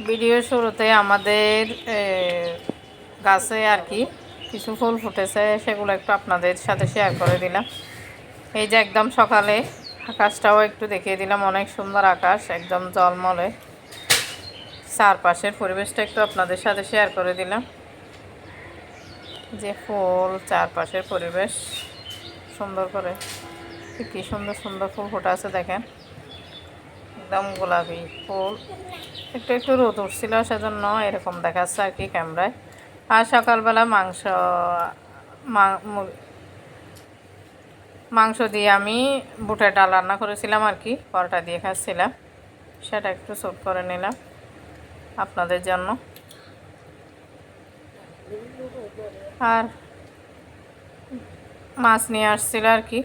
Video শুরুতে আমাদের গাছে আর কি কিছু ফুল ফুটেছে, সেগুলো একটু আপনাদের সাথে শেয়ার করে দিলাম। এই যে একদম সকালে আকাশটাও একটু দেখিয়ে দিলাম, অনেক সুন্দর আকাশ, একদম জলমলে চারপাশের পরিবেশটা একটু আপনাদের সাথে শেয়ার করে দিলাম। যে ফুল, চারপাশের পরিবেশ, সুন্দর করে, কি সুন্দর সুন্দর ফুল ফুটে আছে দেখেন। একদম গোলাপি ফুল। একটু একটু রোদ উঠছিল, সেজন্য এরকম দেখাচ্ছে আর কি ক্যামেরায়। আর সকালবেলা মাংস মাংস দিয়ে আমি বুটের ডাল রান্না করেছিলাম আর কি, পরোটা দিয়ে খাচ্ছিলাম। সেটা একটু স্যুট করে নিলাম আপনাদের জন্য। আর মাছ নিয়ে আসছিল আর কি।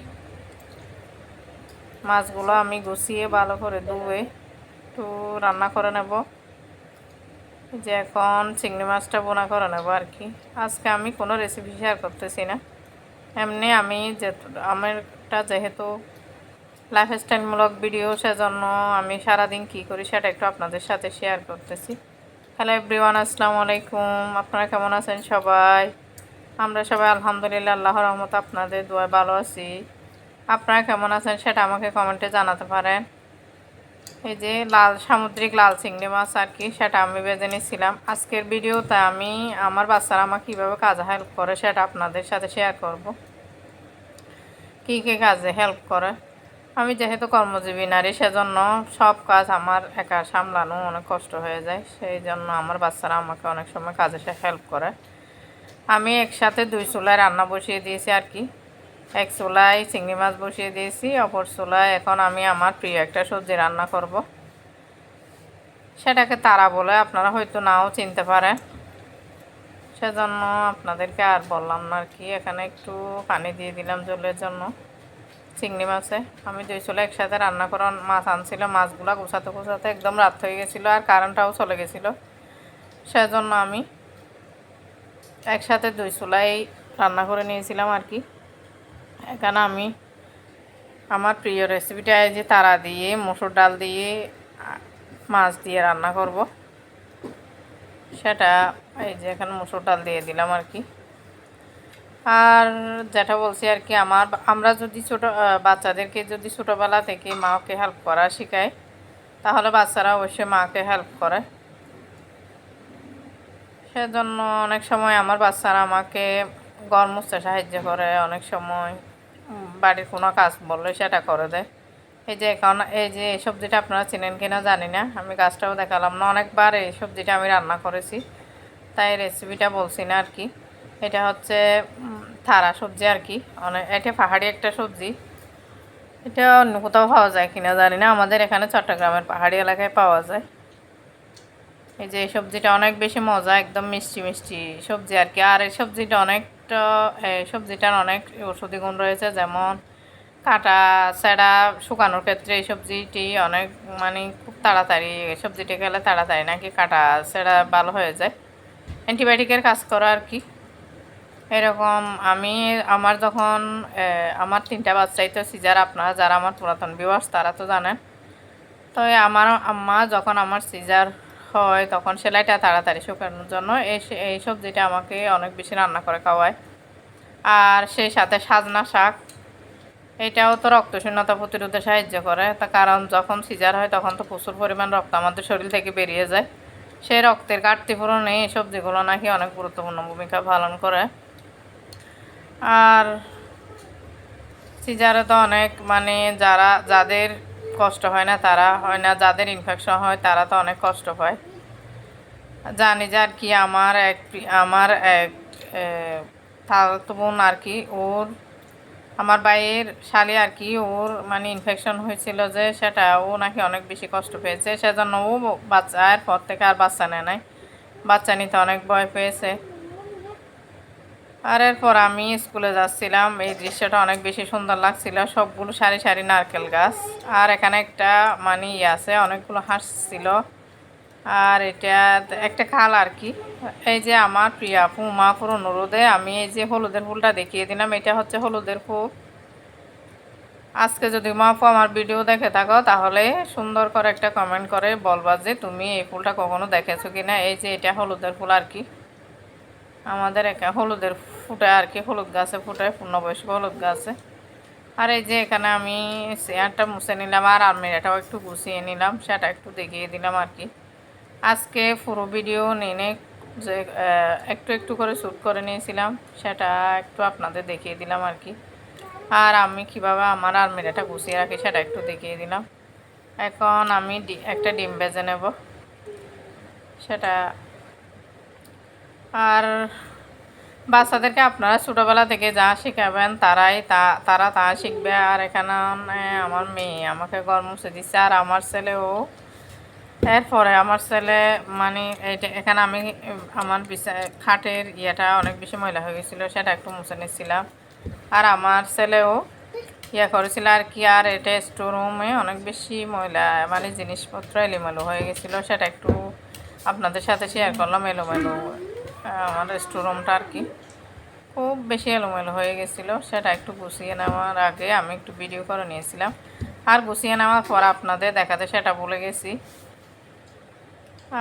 মাছগুলো আমি গুছিয়ে ভালো করে ধুয়ে একটু রান্না করে নেব। যে এখন চিংড়ি মাছটা বোনা করে নেব আর কি। আজকে আমি কোনো রেসিপি শেয়ার করতেছি না। এমনি আমি যে আমারটা যেহেতু লাইফস্টাইলমূলক ভিডিও সেজন্য আমি সারাদিন কী করি সেটা একটু আপনাদের সাথে শেয়ার করতেছি। হ্যালো এভরিওয়ান আসসালামু আলাইকুম। আপনারা কেমন আছেন সবাই? আমরা সবাই আলহামদুলিল্লাহ, আল্লাহর রহমত আপনাদের দোয়া ভালো আছি। আপনারা কেমন আছেন সেটা আমাকে কমেন্টে জানাতে পারেন। এই যে লাল, সামুদ্রিক লাল চিংড়ি মাছ আর কি, সেটা আমি বেজে নিয়েছিলাম আজকের ভিডিওতে আমি আমার বাচ্চারা আমার কীভাবে কাজে হেল্প করে সেটা আপনাদের সাথে শেয়ার করব। কী কী কাজে হেল্প করে? আমি যেহেতু কর্মজীবী নারী, সেজন্য সব কাজ আমার একা সামলানো অনেক কষ্ট হয়ে যায়। সেই জন্য আমার বাচ্চারা আমাকে অনেক সময় কাজে সে হেল্প করে। আমি একসাথে দুই চুলায় রান্না বসিয়ে দিয়েছি আর কি। এক চুলায় চিংড়ি মাছ বসিয়ে দিয়েছি, অপর চুলায় এখন আমি আমার প্রিয় একটা সবজি রান্না করব। সেটাকে তারা বলে আপনারা হয়তো নাও চিনতে পারেন। সেজন্য আপনাদেরকে আর বললাম না আর কি, এখানে একটু পানি দিয়ে দিলাম জলের জন্য চিংড়ি মাছে। আমি দুই চুলা একসাথে রান্না করার মাছ আনছিল, মাছগুলো গুছাতে গুছাতে একদম রাত হয়ে গেছিল আর কারেন্টটাও চলে গেছিল। সেজন্য আমি একসাথে দুই চুলাই রান্না করে নিয়েছিলাম আর কি। এখানে আমি? আমার প্রিয় রেসিপিটা এই যে তারা দিয়ে, মসুর ডাল দিয়ে, মাছ দিয়ে রান্না করব। সেটা এই যে এখানে মসুর ডাল দিয়ে দিলাম আর কি। আর যেটা বলছি আর কি, আমার আমরা যদি ছোটো বাচ্চাদেরকে যদি ছোটোবেলা থেকে মাকে হেল্প করা শেখায় তাহলে বাচ্চারা অবশ্যই মাকে হেল্প করে। সেজন্য অনেক সময় আমার বাচ্চারা আমাকে মুছতে সাহায্য করে, অনেক সময় বাড়ির কোনো কাজ বললে সেটা করে দেয় এই যে এখন, এই যে এই সবজিটা আপনারা চেনেন কিনা জানি না। আমি গাছটাও দেখালাম না, অনেকবার এই সবজিটা আমি রান্না করেছি। তাই রেসিপিটা বলছি না আর কি। এটা হচ্ছে থারা সবজি আর কি। অনেক এটা পাহাড়ি একটা সবজি। এটা অন্য কোথাও পাওয়া যায় কিনা জানি না। আমাদের এখানে চট্টগ্রামের পাহাড়ি এলাকায় পাওয়া যায়। এই যে এই সবজিটা অনেক বেশি মজা, একদম মিষ্টি মিষ্টি সবজি আর কি। আর এই সবজিটা অনেকটা এই সবজিটার অনেক ওষুধি গুণ রয়েছে, যেমন কাটা ছেঁড়া শুকানোর ক্ষেত্রে এই সবজিটি অনেক মানে খুব তাড়াতাড়ি সবজিটি খেলে তাড়াতাড়ি নাকি কাটা ছেঁড়া ভালো হয়ে যায়। অ্যান্টিবায়োটিকের কাজ করা আর কি। এরকম আমি, আমার যখন আমার তিনটা বাচ্চাই তো সিজার, আপনারা যারা আমার পুরাতন বিবাস তারা তো জানেন। তো আমার আম্মা যখন আমার সিজার হয়, তখন সেলাইটা তাড়াতাড়ি শুকানোর জন্য এই এই সবজিটা আমাকে অনেক বেশি রান্না করে খাওয়ায়। আর সেই সাথে সাজনা শাক, এটাও তো রক্তশূন্যতা প্রতিরোধে সাহায্য করে। তা কারণ যখন সিজার হয়, তখন তো প্রচুর পরিমাণ রক্ত আমাদের শরীর থেকে বেরিয়ে যায়। সেই রক্তের ঘাটতি পূরণে এই সবজিগুলো নাকি অনেক গুরুত্বপূর্ণ ভূমিকা পালন করে। আর সিজারে তো অনেক মানে যারা, যাদের কষ্ট হয় না, তারা হয় না, যাদের ইনফেকশন হয় তারা তো অনেক কষ্ট পায়। জানি যে আর কি আমার এক আমার এক তো বোন আর কি, ওর, আমার ভাইয়ের শালি আর কি, ওর মানে ইনফেকশন হয়েছিল যে সেটা ও নাকি অনেক বেশি কষ্ট পেয়েছে, সেজন্য ও বাচ্চার পর থেকে আর বাচ্চা নেয় নাই। বাচ্চা নিতে অনেক ভয় পেয়েছে। আর এরপর আমি স্কুলে যাচ্ছিলাম। এই দৃশ্যটা অনেক বেশি সুন্দর লাগছিল। সবগুলো সারি সারি নারকেল গাছ। আর এখানে একটা মানে ইয়ে আছে, অনেকগুলো হাঁস ছিল। আর এটা একটা খাল আর কি। এই যে আমার প্রিয়া আপু মাপুর অনুরোধে আমি এই যে হলুদের ফুলটা দেখিয়ে দিলাম, এটা হচ্ছে হলুদের ফুল। আজকে যদি মাপু আমার ভিডিও দেখে থাকো, তাহলে সুন্দর করে একটা কমেন্ট করে বলবা যে তুমি এই ফুলটা কখনো দেখেছ কি না এই যে এটা হলুদের ফুল আর কি। আমাদের একা হলুদের ফুটে আর কি, হলুদ গাছে ফুটে পূর্ণবয়স্ক হলুদ গাছে। আর এই যে এখানে আমি চেয়ারটা মুছে নিলাম আর আলমিরাটাও একটু গুছিয়ে নিলাম, সেটা একটু দেখিয়ে দিলাম আর কি। আজকে পুরো ভিডিও নিয়ে যে একটু একটু করে শ্যুট করে নিয়েছিলাম, সেটা একটু আপনাদের দেখিয়ে দিলাম আর কি। আর আমি কীভাবে আমার আলমিরাটা গুছিয়ে রাখি, সেটা একটু দেখিয়ে দিলাম। এখন আমি একটা ডিম বেজে নেব, সেটা। আর বাচ্চাদেরকে আপনারা ছোটোবেলা থেকে যা শেখাবেন, তারাই তা, তারা তা শিখবে। আর এখানে আমার মেয়ে আমাকে মুছে দিচ্ছে আর আমার ছেলেও এরপরে আমার ছেলে মানে এইটা এখানে আমি, আমার বিছা খাটের ইয়েটা অনেক বেশি ময়লা হয়ে গেছিল, সেটা একটু মুছে নিচ্ছিলাম আর আমার ছেলেও ইয়ে করেছিল, আর কি, আর এটা স্টোর রুমে অনেক বেশি ময়লা মানে জিনিসপত্র এলোমেলো হয়ে গেছিল, সেটা একটু আপনাদের সাথে শেয়ার করলাম, এলোমেলো। আমার স্টোর রুমটা আর কি। খুব বেশি এলোমেলো হয়ে গেছিল, সেটা একটু গুছিয়ে নেওয়ার আগে আমি একটু ভিডিও করে নিয়েছিলাম। আর গুছিয়ে নেওয়ার পর আপনাদের দেখাতে সেটা ভুলে গেছি।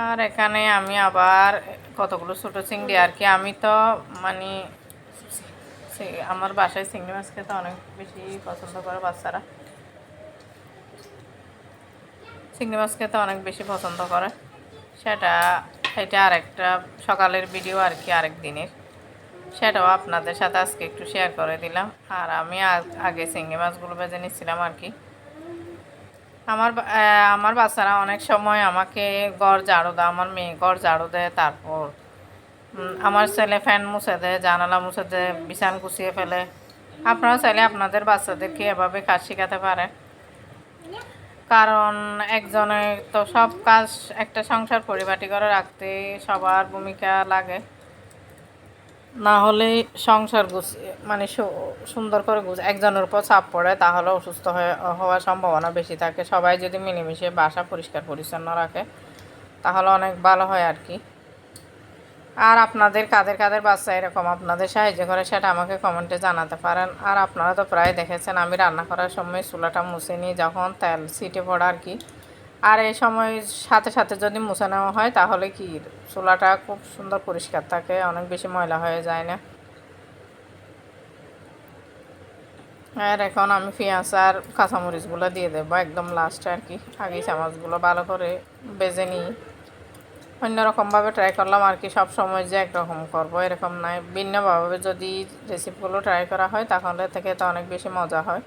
আর এখানে আমি আবার কতগুলো ছোটো চিংড়ি আর কি, আমি তো মানে আমার বাসায় চিংড়ি মাছ খেতে অনেক বেশি পছন্দ করে বাচ্চারা। চিংড়ি মাছ খেতে অনেক বেশি পছন্দ করে, সেটা এটা আরেকটা সকালের ভিডিও আর কি আরেক দিনের। সেটাও আপনাদের সাথে আজকে একটু শেয়ার করে দিলাম। আর আমি আগ- চিংড়ি মাছগুলো বেজে নিচ্ছিলাম আর কি। আমার আমার বাচ্চারা অনেক সময় আমাকে ঘর ঝাড়ু দেয়, আমার মেয়ে ঘর ঝাড়ু দেয়, তারপর আমার ছেলে ফ্যান মুছে দেয়, জানালা মুছে দেয়, বিছান গুছিয়ে ফেলে। আপনারা চাইলে আপনাদের বাচ্চাদেরকে এভাবে কাজ শেখাতে পারেন কারণ একজনে তো সব কাজ একটা সংসার পরিপাটি করে রাখতে সবার ভূমিকা লাগে। না হলে সংসার গুছিয়ে মানে সুন্দর করে গুছ, একজনের উপর চাপ পড়ে, তাহলে অসুস্থ হওয়ার সম্ভাবনা বেশি থাকে। সবাই যদি মিলেমিশে বাসা পরিষ্কার পরিচ্ছন্ন রাখে, তাহলে অনেক ভালো হয় আর কি। আর আপনাদের কাদের কাদের বাচ্চা এরকম আপনাদের সাহায্য করে সেটা আমাকে কমেন্টে জানাতে পারেন। আর আপনারা তো প্রায় দেখেছেন আমি রান্না করার সময় চুলাটা মুছে নিই যখন তেল সিটে পড়ে আর কি। আর এই সময় সাথে সাথে যদি মুছে নেওয়া হয় তাহলে কি চুলাটা খুব সুন্দর পরিষ্কার থাকে, অনেক বেশি ময়লা হয়ে যায় না। আর এখন আমি পেঁয়াজ আর কাঁচামরিচগুলো দিয়ে দেবো একদম লাস্টে আর কি। আগে চামচগুলো ভালো করে বেজে নিই। অন্যরকমভাবে ট্রাই করলাম আর কি, সব সময় যে একরকম করব, এরকম নয়। ভিন্নভাবে যদি রেসিপিগুলো ট্রাই করা হয়, তাহলে থেকে তো অনেক বেশি মজা হয়।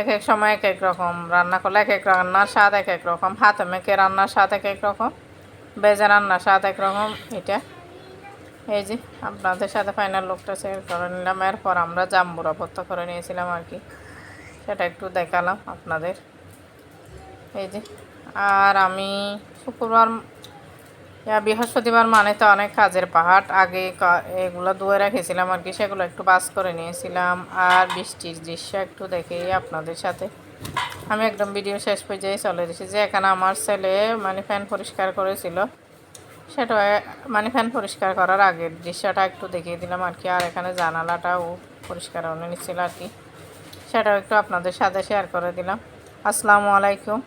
এক এক সময় এক এক রকম, রান্না করলে এক এক রান্নার স্বাদ এক এক রকম, হাতে মেখে রান্নার স্বাদ এক এক রকম বেজে রান্নার স্বাদ এক রকম, এটা। এই যে, আপনাদের সাথে ফাইনাল লুকটা শেয়ার করে নিলাম। এরপর আমরা জাম্বুরা ভর্তা করে নিয়েছিলাম আর কি, সেটা একটু দেখালাম আপনাদের। এই যে, আর আমি শুক্রবার বৃহস্পতিবার মানে তো অনেক কাজের পাহাড়। আগে এগুলো ধুয়ে রেখেছিলাম আর কি, সেগুলো একটু বাস করে নিয়েছিলাম। আর বৃষ্টির দৃশ্য একটু দেখেই আপনাদের সাথে। আমি একদম ভিডিও শেষ পর্যায়ে চলে এসেছি, যে এখানে আমার ছেলে মানে ফ্যান পরিষ্কার করেছিল। সেটা মানে ফ্যান পরিষ্কার করার আগের দৃশ্যটা একটু দেখিয়ে দিলাম আর কি, আর এখানে জানালাটাও পরিষ্কার করে নিচ্ছিল আর কি। সেটাও একটু আপনাদের সাথে শেয়ার করে দিলাম। আসসালামু আলাইকুম।